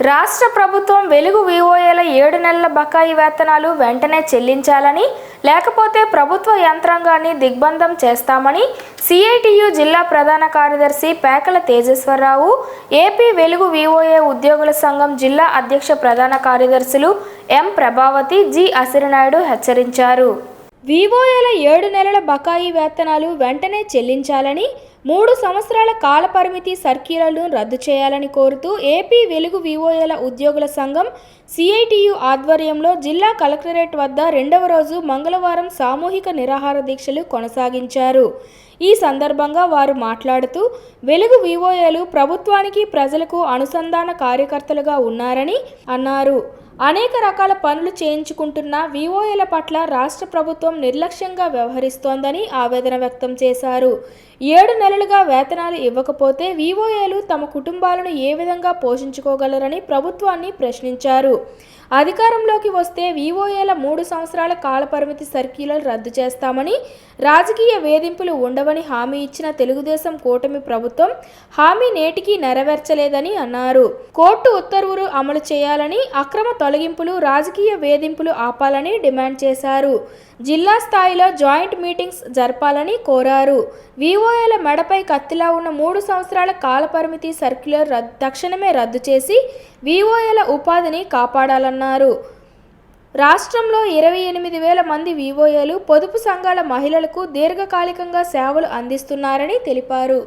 రాష్ట్ర ప్రభుత్వం వెలుగు వివోఏల ఏడు నెలల బకాయి వేతనాలు వెంటనే చెల్లించాలని లేకపోతే ప్రభుత్వ యంత్రాంగాన్ని దిగ్బంధం చేస్తామని సిఐటియు జిల్లా ప్రధాన కార్యదర్శి పేకల తేజేశ్వరరావు ఏపీ వెలుగు వివోఏ ఉద్యోగుల సంఘం జిల్లా అధ్యక్ష ప్రధాన కార్యదర్శులు ఎం ప్రభావతి జి అసిరినాయుడు హెచ్చరించారు. వివోఏల ఏడు నెలల బకాయి వేతనాలు వెంటనే చెల్లించాలని మూడు సంవత్సరాల కాలపరిమితి సర్క్యులర్ను రద్దు చేయాలని కోరుతూ ఏపీ వెలుగు వివోఏల ఉద్యోగుల సంఘం సిఐటియు ఆధ్వర్యంలో జిల్లా కలెక్టరేట్ వద్ద రెండవ రోజు మంగళవారం సామూహిక నిరాహార దీక్షలు కొనసాగించారు. ఈ సందర్భంగా వారు మాట్లాడుతూ వెలుగు వివోఏలు ప్రభుత్వానికి ప్రజలకు అనుసంధాన కార్యకర్తలుగా ఉన్నారని అన్నారు. అనేక రకాల పనులు చేయించుకుంటున్న వివోఏల పట్ల రాష్ట్ర ప్రభుత్వం నిర్లక్ష్యంగా వ్యవహరిస్తోందని ఆవేదన వ్యక్తం చేశారు. ఏడు నెలలుగా వేతనాలు ఇవ్వకపోతే వివోఏలు తమ కుటుంబాలను ఏ విధంగా పోషించుకోగలరని ప్రభుత్వాన్ని ప్రశ్నించారు. అధికారంలోకి వస్తే వివోఏల మూడు సంవత్సరాల కాలపరిమితి సర్క్యులర్ రద్దు చేస్తామని రాజకీయ వేధింపులు ఉండవని హామీ ఇచ్చిన తెలుగుదేశం కూటమి ప్రభుత్వం హామీ నేటికి నెరవేర్చలేదని అన్నారు. కోర్టు ఉత్తర్వులు అమలు చేయాలని అక్రమ తొలగింపులు రాజకీయ వేధింపులు ఆపాలని డిమాండ్ చేశారు. జిల్లా స్థాయిలో జాయింట్ మీటింగ్స్ జరపాలని కోరారు. వివోఏల మెడపై కత్తిలా ఉన్న మూడు సంవత్సరాల కాలపరిమితి సర్క్యులర్ రద్దు తక్షణమే రద్దు చేసి వివోఏల ఉపాధిని కాపాడాలన్నారు. రాష్ట్రంలో ఇరవై ఎనిమిది వేల మంది వివోఏలు పొదుపు సంఘాల మహిళలకు దీర్ఘకాలికంగా సేవలు అందిస్తున్నారని తెలిపారు.